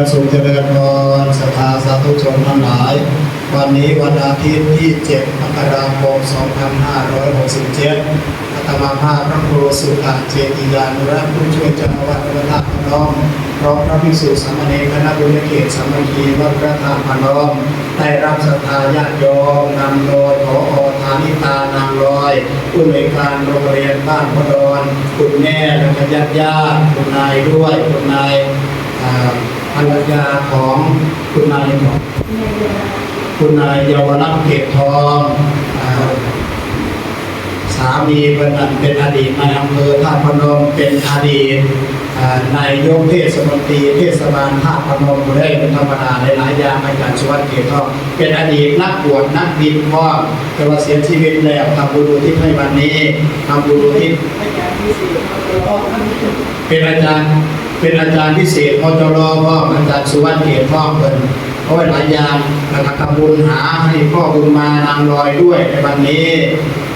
ญสุขเจริญพรสภาสาธุชนทั้งหลาย วันนี้วันอาทิตย์ที่ 7 มกราคม 2567อาตมาภาพพระครูสุขเจติยานุรักษ์ผู้ช่วยเจ้าอาวาสวัดพระธาตุพนมพร้อมพระภิกษุสามเณรคณะบุญเขตสามัคคีวัดพระธาตุพนมได้รับศรัทธาญาติโยมนำโดยขอธานิตานางลอยผู้ในวยการโรงเรียนบ้านพดอนคุณแม่และญาติญาติคุณนายด้วยคุณนายอ่า ภรรยาของคุณนายของคุณนายเยาวรักษ์เกตทองอ่าสามีเป็นนั้นเป็นอดีตนายอำเภอท่าตุพนมเป็นอดีตอ่านายยกเทศมนตรีเทศบาลท่าตุพนมได้เป็นธรรมดาในหลายๆอย่างอาจารย์ชวัตเกตทองเป็นอดีตนักบวชนักบินพ่อแต่ว่าเสียชีวิตแล้วทำบุญอุทิศให้วันนี้ทำบุญอุทิศเป็นอาจารย์ เป็นอาจารย์พิเศษมจรพ่ออาจารย์สุวรรณเกียรติพ่อเพิ่นเพราะว่าหลายอย่างนะครับทำบุญหาให้พ่อบุญมานางลอยด้วยในวันนี้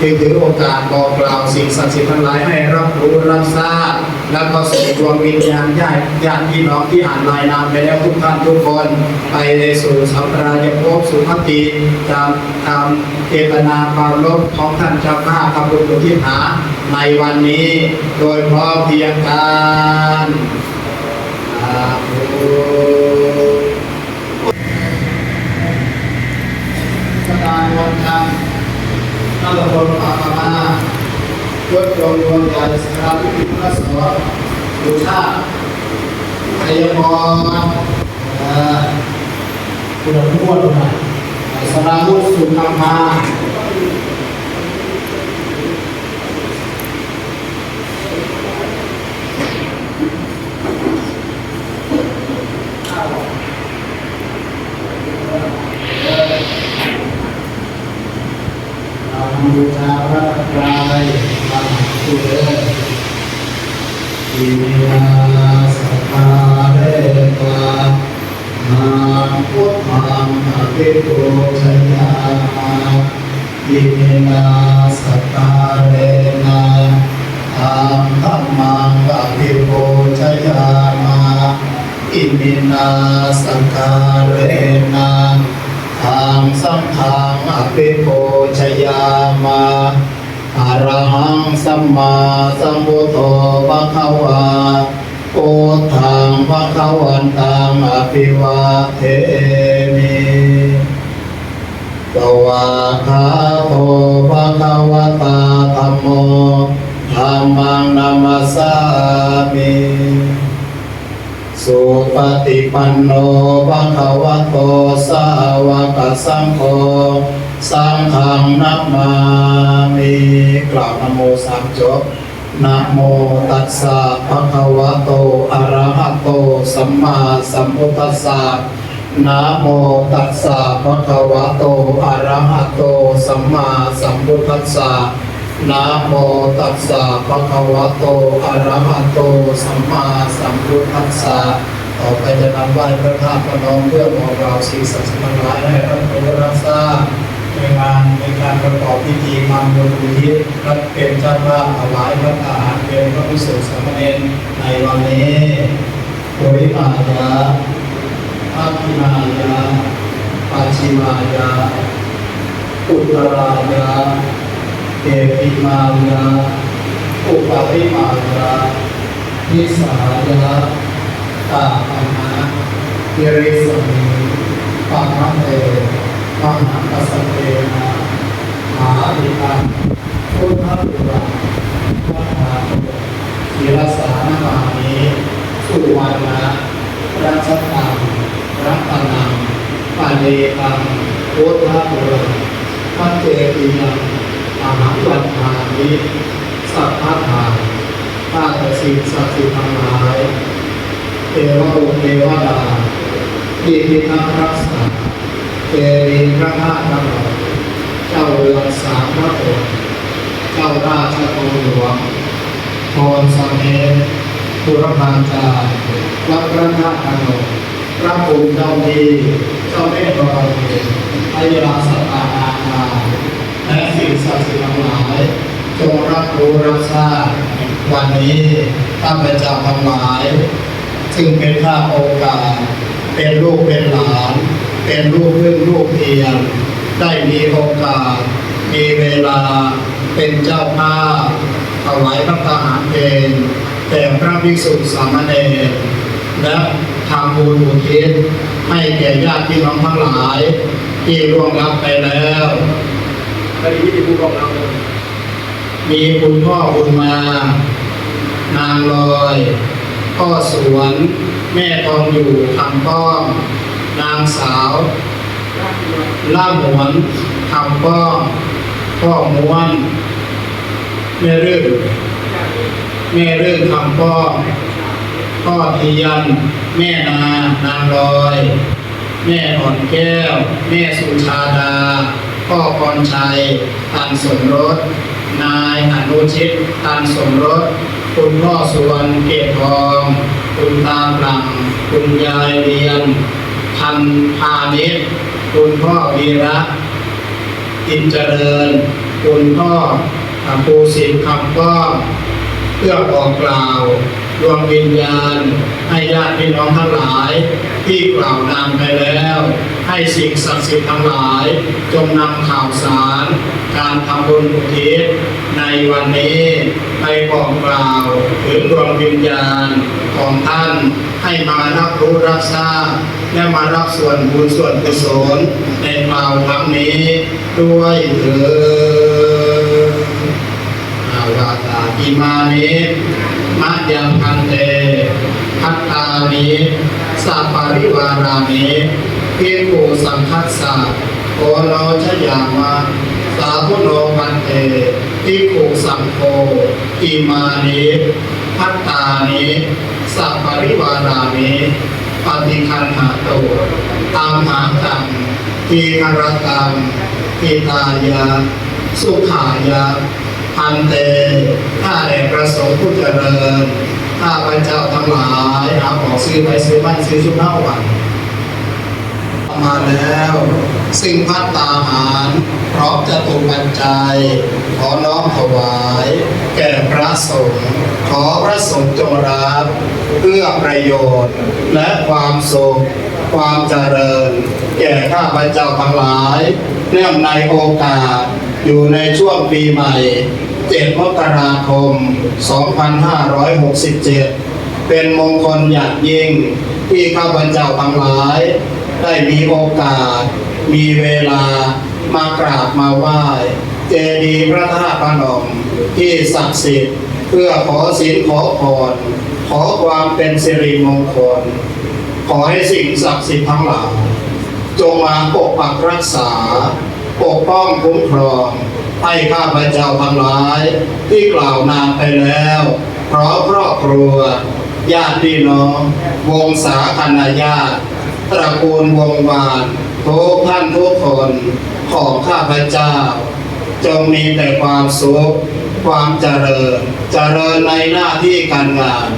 จึงถือโอกาสบอกกล่าวสิ่งศักดิ์สิทธิ์ทั้งหลายให้รับรู้รับทราบแล้วก็ส่งดวงวิญญาณญาติญาติพี่น้องที่อ่านรายนามไปแล้วทุกท่านทุกคนไปในสู่สัมปรายภพสุขติตามตามเจตนาความลบของท่านเจ้าข้าทำบุญอุทิศหาในวันนี้โดยพร้อมเพียงกันสาธุสการวันธรรมนักบรมอามายวดจงดวงใจสการวิปิพระสวร ดุชาติชัยพรเอ่อคุณอนุวัฒน์สราวุฒิสุนทรมาเราบูชาพระตรายทำสุเดอิมินาเรตวานาพุทธังอภิปุชามาอิมินาสัพพาเร สัพพาเรนะทางสัมพังอภิโภชยามา อรหังสัมมาสัมพุทโธภะคะวาโอทังภะคะวันตังอภิวาเทมิสวาคาโตภะคะวะตาธัมโมธัมมังนามัสสามิสุปฏิปันโนภะคะวะโตสาวกสังโฆ สังฆังนัมมามิกล่าวนโมสามจบนะโมตัสสะภะคะวะโตอะระหะโตสัมมาสัมพุทธัสสะนะโมตัสสะภะคะวะโตอะระหะโตสัมมาสัมพุทธัสสะนะโมตัสสะภะคะวะโตอะระหะโตสัมมาสัมพุทธัสสะต่อไปจะนำไหว้พระธาตุพนมเพื่อบอกกล่าวสิ่งศักดิ์สิทธิ์ทั้งหลายให้รับรู้รับทราบ ในงานในการประกอบพิธีงานบุญอุทิศรับเป็นเจ้าภาพถวายพระทหารเป็นพระภิกษุสมณรในวันนี้ปุริมายาอาคินายาปัจฉิมายาอุตรายาเอปิมายาอุปริมายานิสายาตาปนะเยริสมิปะมะเตมหา สเตนะหาดิคันพุทธปุรังวัฏฐานุศิรสานมานิสุวรรณะรัชตังรัตนังปะเนตังพุทธปุรังพัจเจติยังอาหารวันทานิสัพพะทานข้าแต่สิ่งศักดิ์สิทธิ์ทั้งหลายเทวบุตรเทวดาที่พิทักษ์รักษา เจดีพระธาตุทั้งหลายเจ้าเรืองสามพระองค์เจ้าราชโอหลวงพรสมเด็จบุรพาจารย์วัดพระธาตุพนมพระภูมิเจ้าดีเจ้าแม่บรมีพระยาสตานาคาและสิ่งศักดิ์สิทธิ์ทั้งหลายจงรับรู้รับทราบวันนี้ข้าพเจ้าทั้งหลาย ซึ่งเป็นข้าโอกาสเป็นลูกเป็นหลาน เป็นลูกพึ่งลูกเพียงได้มีโอกาส มีเวลาเป็นเจ้าภาพถวายพระทหารเพลงแต่พระภิกษุสามเณรและทำบุญอุทิศให้แก่ญาติพี่น้องทั้งหลาย ที่ร่วงรับไปแล้วคดีที่ผู้กองเรามีคุณพ่อบุญมา นางลอยพ่อสวน แม่ทองอยู่คำป้อม นางสาวล่าหมวนคำป้อมพ่อม้วนแม่รื่นแม่รื่นคำป้อมพ่อทียันแม่นานางลอย แม่อ่อนแก้ว แม่สุชาดา พ่อพรชัยตันสมรส นายอนุชิตตันสมรส คุณพ่อสุวรรณเกตทอง คุณตาหลังคุณยายเรียน พันพาณิชย์คุณพ่อวีระอินเจริญ คุณพ่อภูสินคำก้อเพื่อบอกกล่าวดวงวิญญาณ ให้ญาติพี่น้องทั้งหลายที่กล่าวนามไปแล้ว ให้สิ่งศักดิ์สิทธิ์ทั้งหลาย จงนำข่าวสาร การทำบุญอุทิศในวันนี้ไปบอกกล่าวถึงดวงวิญญาณของท่าน ให้มารับรู้รับทราบและมารับส่วนบุญส่วนกุศลในคราวครั้งนี้ด้วยเถิดอาวาตาอิมานิมัจยังพันเตพัตตานิสัปปาริวารานิพิภูสังคัสสะโอโนชยามะสาธุโนพันเตพิภูสังโฆอิมานิ พัตตานิสัปปริวารานิปฏิคันหาโตตามหาตังทีนรตังทีตายา สุขายาพันเตถ้าแด่ประสงค์ผู้เจริญ ถ้าพระเจ้าทั้งหลายเอาของซื้อไปซื้อบ้านซื้อชุดเน่าวัน มาแล้ว ซึ่งพัตตาหารพร้อมจะถูกปัจจัยขอน้อมถวาย แก่พระสงฆ์ขอพระสงฆ์จงรับเพื่อประโยชน์ และความสุขความเจริญ แก่ข้าพเจ้าทั้งหลายเนื่องในโอกาสอยู่ในช่วงปีใหม่ 7 มกราคม 2567 เป็นมงคลอย่างยิ่งที่ข้าพเจ้าทั้งหลาย ได้มีโอกาส มีเวลามากราบมาไหว้เจดีย์พระธาตุพนมที่ศักดิ์สิทธิ์เพื่อขอศีลขอพรขอความเป็นสิริมงคล ขอให้สิ่งศักดิ์สิทธิ์ทั้งหลายจงมาปกปักรักษา ปกป้องคุ้มครองให้ข้าพเจ้าทั้งหลาย ที่กล่าวนามไปแล้วพร้อมครอบครัวญาติพี่น้อง วงศาคณาญาติ ตระกูลวงวานทุกท่านทุกคนของข้าพเจ้า จงมีแต่ความสุข ความเจริญ เจริญในหน้าที่การงาน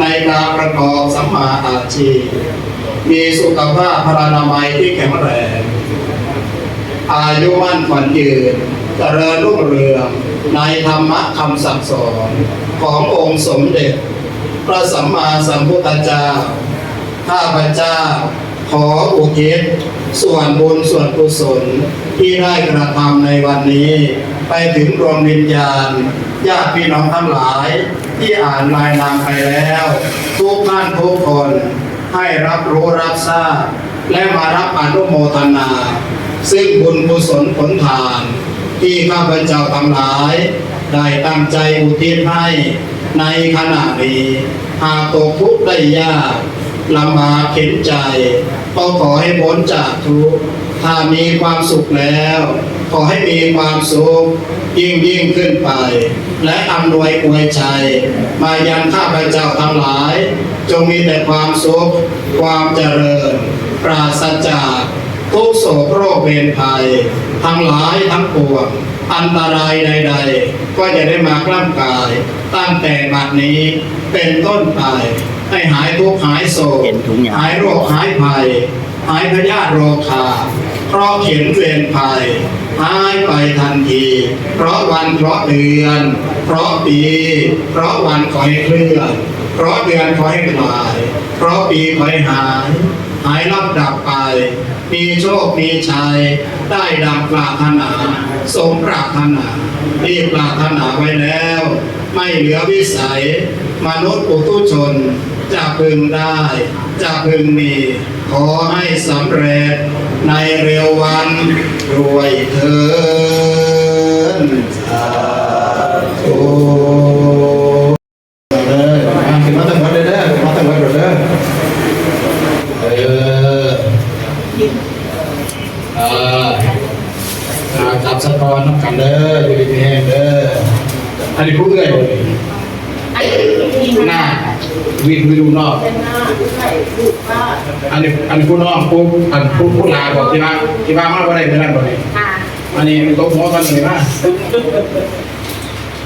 ในการประกอบสัมมาอาชีพ มีสุขภาพพลานามัยที่แข็งแรง อายุมั่นขวัญยืน เจริญรุ่งเรือง ในธรรมะคำสั่งสอนขององค์สมเด็จ พระสัมมาสัมพุทธเจ้า ข้าพเจ้า ขออุทิศส่วนบุญส่วนกุศลที่ได้กระทำในวันนี้ ไปถึงดวงวิญญาณญาติพี่น้องทั้งหลาย ที่อ่านรายนามไปแล้ว ทุกท่านทุกคนให้รับรู้รับทราบ และมารับอนุโมทนา ซึ่งบุญกุศลผลทาน ที่ข้าพเจ้าทั้งหลาย ได้ตั้งใจอุทิศให้ในขณะนี้หากตกทุกข์ได้ยาก ลำบากเข็นใจ ก็ขอให้พ้นจากทุกข์ถ้ามีความสุขแล้ว ขอให้มีความสุขยิ่งยิ่งขึ้นไป และอำนวยอวยชัย มายังข้าพเจ้าทั้งหลาย จงมีแต่ความสุข ความเจริญ ปราศจาก ทุกโศกโรคเวรภัย ทั้งหลายทั้งปวงอันตรายใด ๆ ก็จะได้มากล้ำกาย ตั้งแต่บัดนี้เป็นต้นไปให้หายทุกข์หายโศกเห็นถุงยางหายโรคหายภัย หายพยาธิโรคาเพราะเข็นเวรภัยหายไปทันที เพราะวันเพราะเดือน เพราะปี เพราะวันขอให้เคลื่อนเพราะเดือนขอให้คลาย เพราะปีขอให้หาย หายรับดับไป มีโชค มีชัย ได้ดังปรารถนา สมปรารถนาที่ปรารถนาไว้แล้ว ไม่เหลือวิสัย มนุษย์ปุถุชน จะพึงได้ จะพึงมี ขอให้สำเร็จ ในเร็ววันรวยเถินสาธุเด้ออะขึ้นมาตั้งวัดเลยเด้อขึ้นมาตั้งวัดเลยเด้อเออเอออ่า จับสะกอนน้ำกันเด้ออยู่ดีๆแห้งเด้ออันนี้พูดเรื่อยเลยอันนี้มีหน้าวิ่งไปดูนอก อันนี้อันนี้ผู้น้องผู้อันผู้ผู้ลาบอกที่ว่าที่ว่ามาบ่ได้เมื่อนั้นบ่ได้ค่อันนี้มันตกหัวกันเลยว่า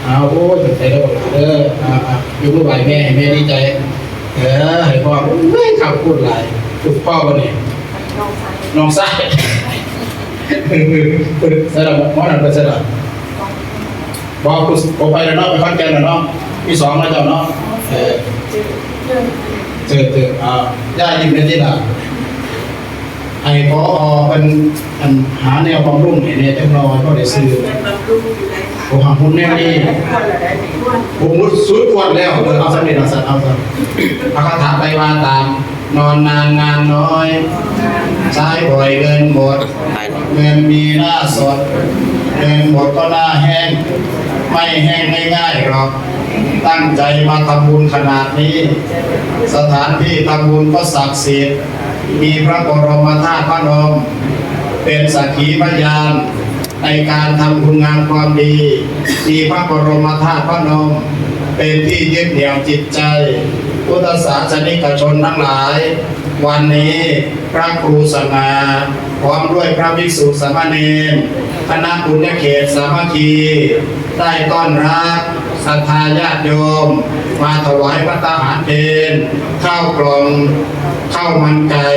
เอาโอ้ยใจเด้อเอออ่าอยู่ผู้ไหวแม่แม่ดีใจ เออให้พ่อเฮ้ยขับพูดหลายถูกพ่อบ่นี่น้องชายน้องไส้ สระหมอนั่นเป็นสระบอกกูกูไปแล้วเนาะไปฟังแกนแล้วเนาะมีสองแล้วเจ้าเนาะเออเจอเจอเจอเจออ่าย่ายิ้ที่ละไอ้พอเป็นอันหาแนวความรุ่งเนี่ยจังรอก็ได้ซื้อเป็นบำรุงอยู่ในขาผมหาคุณแนวนี้คนละได้ไม่อ้วนผมมุดสุดกวนแล้วเออเอาสำเร็จเอาสัตว์เอาสัตว์พระคาถาไปวาตาม นอนนานงานน้อย ใช้บ่อยเงินหมด เงินมีหน้าสด เงินหมดก็หน้าแห้ง ไม่แห้งง่ายๆหรอก ตั้งใจมาทำบุญขนาดนี้ สถานที่ทำบุญก็ศักดิ์สิทธิ์มีพระบรมธาตุพระนม เป็นสักขีพยานในการทำคุณงามความดี มีพระบรมธาตุพระนม เป็นที่ยึดเหนี่ยวจิตใจ พุทธศาสนิกชนทั้งหลาย วันนี้พระครูสง่าพร้อมด้วยพระภิกษุสามเณรคณะบุญเขตสามัคคีได้ต้อนรับศรัทธาญาติโยม มาถวายพระตาหารเพลข้าวกล่องข้าวมันไก่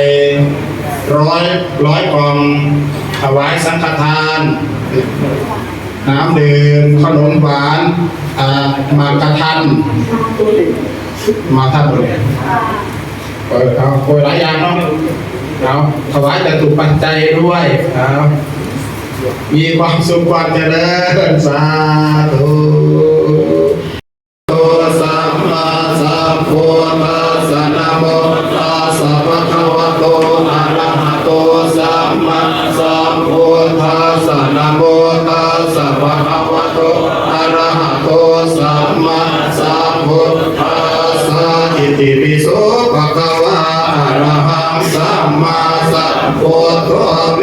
ร้อยร้อยกล่องถวายสังฆทาน น้ำดื่มขนมหวานอามากระทัน มาท่านเลยเออเอาโอยหลายอย่างเนาะเอาถวายจตุปัจจัยด้วยเอามีความสุขความเจริญสาธุ สัมมาสัมพุทโธเว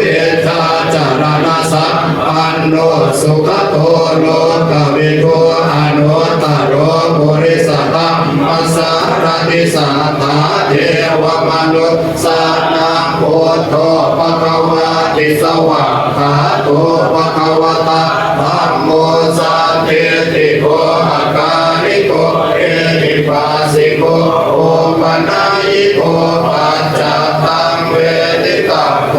สุขโตโลกวิโกอนุตโรปุริสตัมมัสสารติสัทธาเทวมนุษสานังพุทโธภะคะวะติสวะขาโตภะคะวะตาธัมโมสัติติโกอาการิโกเอหิปัสสิโกโอปนายิโกปัจจตัง เวทิตาโค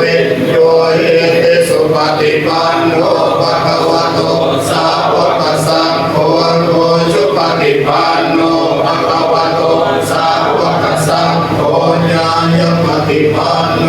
วิญโยเอติสุปฏิปันโนภะคะวะโตสาวกสังโฆโนชุปฏิปันโนภะคะวะโตสาวกสังโฆญาณปฏิปันโน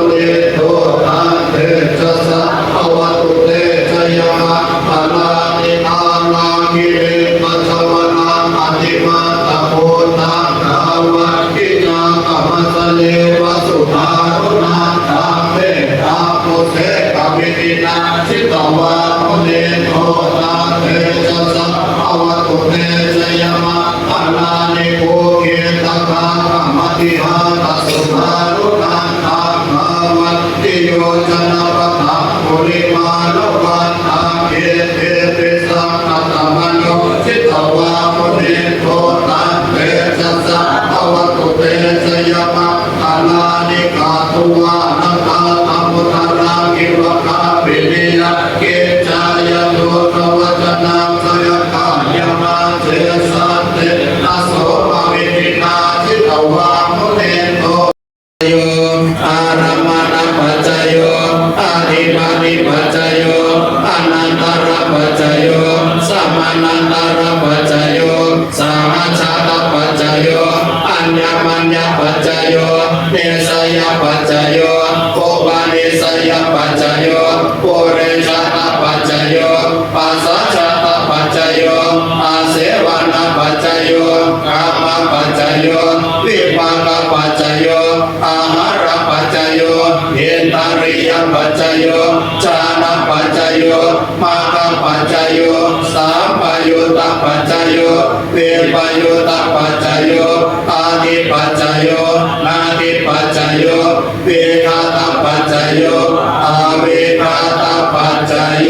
ปัจจโยกามปัจจโยวิปากปัจจโยอาหารปัจจโยเยนตาริยปัจจโยจานปัจจโยมาคปัจจโยสามปยุตตปัจจโยเวปยุตตปัจจโยอาทิปัจจโยนาทิปัจจโยเวคาตปัจจโยอาเวคาตปัจจโย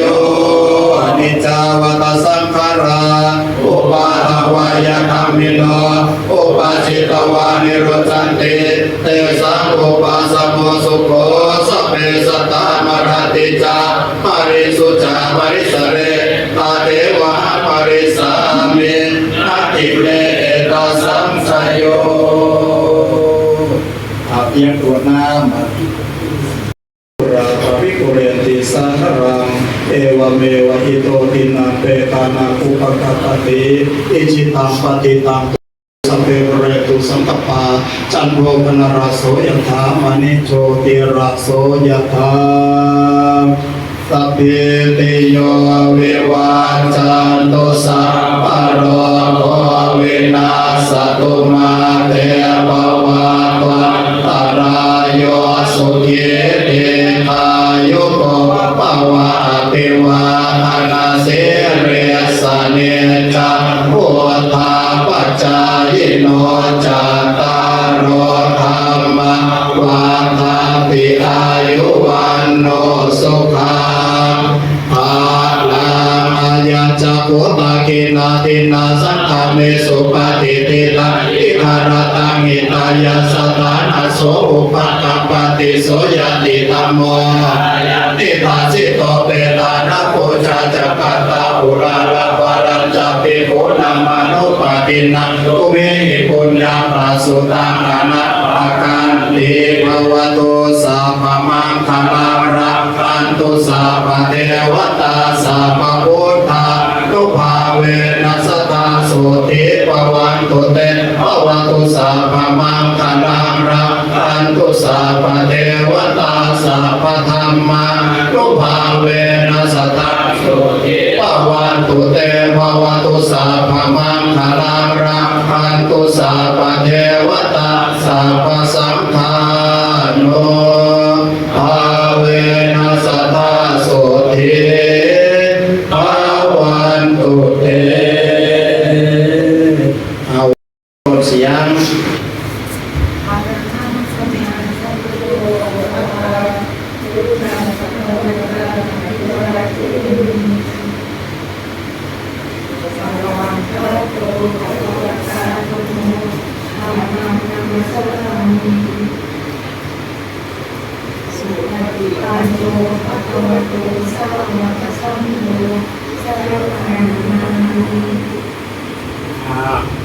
อนิจจาวัตสังขารา อุปาทวายธรรมิโนอุปาชิตวานิโรจันติเตสังอุปาสโมสุโขสเพสัตตามรติจาปริสุจาปริสเรตาเทวะปริสามินาติเรตสังสยโยอาเพียงตัวน้ำ ราภวิกุเรนติสังรังเอ วเมวะอิโตตินังเปตานาคุปกปติอิจิตังปฏิตังสัพเพเรตุสังกปาจันโทปนราโสยถามณิโชติราโสยถาสัพเพติโยวิวัจจันโตสัพพะโรโควินาสตุมาาจักตตาอุราลาภารัญจปิโกนามานุปตินังตุเมหิปุญญาปาสุตังอนัตปากันติภวตุสัพพมังคลารักขันตุสัพเทวตาสัพพุทธานุภาเวนัสตาสุติปวันตุเตภวตุสัพพมังคลารักขันตุสัพเทวตาสัพพธรรมานุภาเวนัสตา ปะวันตุเตภวตุสาพพมังคลารักขันตุสาปเทวตาสัพพสังฆานุ ああ